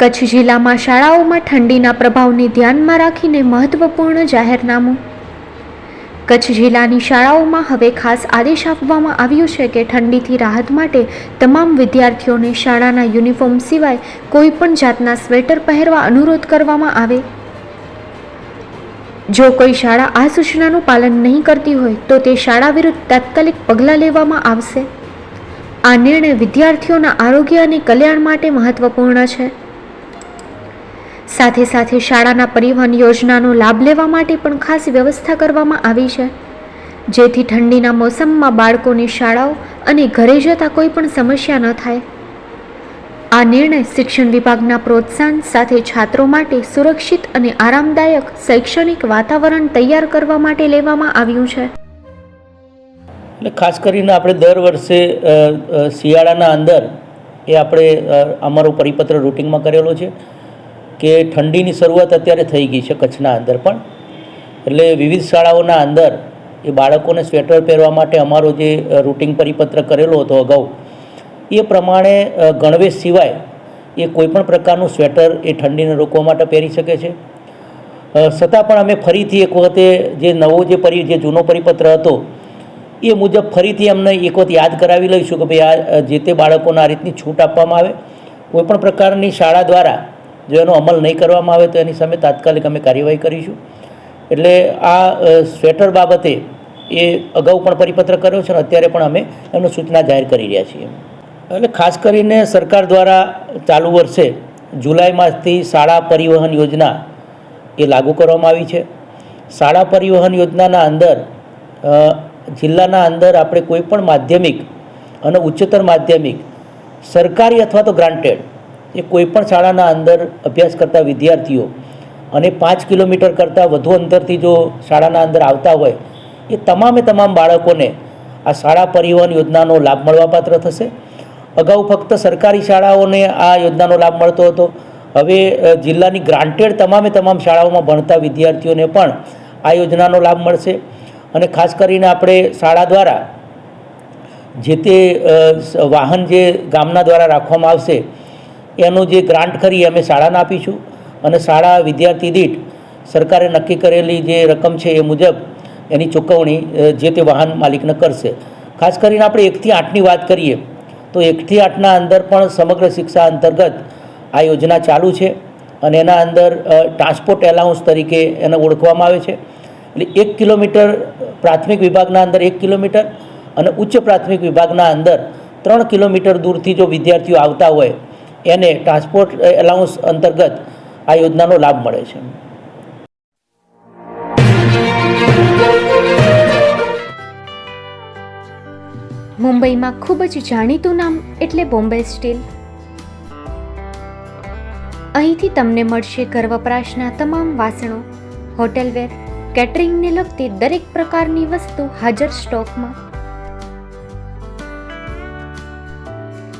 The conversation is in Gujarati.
કચ્છ જિલ્લામાં શાળાઓમાં ઠંડીના પ્રભાવને ધ્યાનમાં રાખીને મહત્વપૂર્ણ જાહેરનામું. કચ્છ જિલ્લાની શાળાઓમાં હવે ખાસ આદેશ આપવામાં આવ્યો છે કે ઠંડીથી રાહત માટે તમામ વિદ્યાર્થીઓને શાળાના યુનિફોર્મ સિવાય કોઈપણ જાતના સ્વેટર પહેરવા અનુરોધ કરવામાં આવે. જો કોઈ શાળા આ સૂચનાનું પાલન નહીં કરતી હોય, તો તે શાળા વિરુદ્ધ તાત્કાલિક પગલાં લેવામાં આવશે. આ નિર્ણય વિદ્યાર્થીઓના આરોગ્ય અને કલ્યાણ માટે મહત્વપૂર્ણ છે. સાથે સાથે શાળાના પરિવહન યોજનાનો લાભ લેવા માટે પણ ખાસ વ્યવસ્થા કરવામાં આવી છે. જેથી ઠંડીના મોસમમાં બાળકોની શાળાઓ અને ઘરે જતા કોઈ પણ સમસ્યા ન થાય. આ નિર્ણય શિક્ષણ વિભાગના પ્રોત્સાહન સાથે છાત્રો માટે સુરક્ષિત અને આરામદાયક શૈક્ષણિક વાતાવરણ તૈયાર કરવા માટે લેવામાં આવ્યું છે. એટલે ખાસ કરીને આપણે દર વર્ષે શિયાળાના અંદર એ આપણે અમારો પરિપત્ર રૂટિંગમાં કરેલો છે. કે ઠંડીની શરૂઆત અત્યારે થઈ ગઈ છે કચ્છના અંદર પણ. એટલે વિવિધ શાળાઓના અંદર એ બાળકોને સ્વેટર પહેરવા માટે અમારો જે રૂટિંગ પરિપત્ર કરેલો હતો અગાઉ, એ પ્રમાણે ગણવેશ સિવાય એ કોઈપણ પ્રકારનું સ્વેટર એ ઠંડીને રોકવા માટે પહેરી શકે છે. છતાં પણ અમે ફરીથી એક વખતે જે નવો જે પરી, જે જૂનો પરિપત્ર હતો, એ મુજબ ફરીથી અમને એક વખત યાદ કરાવી લઈશું કે ભાઈ આ જે તે બાળકોને આ રીતની છૂટ આપવામાં આવે. કોઈપણ પ્રકારની શાળા દ્વારા જો એનો અમલ નહીં કરવામાં આવે તો એની સામે તાત્કાલિક અમે કાર્યવાહી કરીશું. એટલે આ સ્વેટર બાબતે એ અગાઉ પણ પરિપત્ર કર્યો છે અને અત્યારે પણ અમે એનું સૂચના જાહેર કરી રહ્યા છીએ. એટલે ખાસ કરીને સરકાર દ્વારા ચાલુ વર્ષે જુલાઈ માસથી શાળા પરિવહન યોજના એ લાગુ કરવામાં આવી છે. શાળા પરિવહન યોજનાના અંદર જિલ્લાના અંદર આપણે કોઈ પણ માધ્યમિક અને ઉચ્ચતર માધ્યમિક સરકારી અથવા તો ગ્રાન્ટેડ એ કોઈપણ શાળાના અંદર અભ્યાસ કરતા વિદ્યાર્થીઓ અને પાંચ કિલોમીટર કરતાં વધુ અંતરથી જો શાળાના અંદર આવતા હોય, એ તમામે તમામ બાળકોને આ શાળા પરિવહન યોજનાનો લાભ મળવાપાત્ર થશે. અગાઉ ફક્ત સરકારી શાળાઓને આ યોજનાનો લાભ મળતો હતો. હવે જિલ્લાની ગ્રાન્ટેડ તમામે તમામ શાળાઓમાં ભણતા વિદ્યાર્થીઓને પણ આ યોજનાનો લાભ મળશે. અને ખાસ કરીને આપણે શાળા દ્વારા જે તે વાહન જે ગામના દ્વારા રાખવામાં આવશે એનું જે ગ્રાન્ટ એ અમે શાળાને આપીશું. અને શાળા વિદ્યાર્થી દીઠ સરકારે નક્કી કરેલી જે રકમ છે એ મુજબ એની ચૂકવણી જે તે વાહન માલિકને કરશે. ખાસ કરીને આપણે એકથી આઠની વાત કરીએ, તો એકથી આઠના અંદર પણ સમગ્ર શિક્ષા અંતર્ગત આ યોજના ચાલુ છે અને એના અંદર ટ્રાન્સપોર્ટ એલાઉન્સ તરીકે એને ઓળખવામાં આવે છે. એટલે એક કિલોમીટર પ્રાથમિક વિભાગના અંદર એક કિલોમીટર અને ઉચ્ચ પ્રાથમિક વિભાગના અંદર ત્રણ કિલોમીટર દૂરથી જો વિદ્યાર્થીઓ આવતા હોય એને ટ્રાન્સપોર્ટ એલાઉન્સ અંતર્ગત આ યોજનાનો લાભ મળે છે. મુંબઈમાં ખૂબ જ જાણીતું નામ એટલે બોમ્બે સ્ટીલ. અહીંથી તમને મળશે ઘર વપરાશના તમામ વાસણો, હોટેલવેર, કેટરિંગને લગતી દરેક પ્રકારની વસ્તુ હાજર સ્ટોકમાં.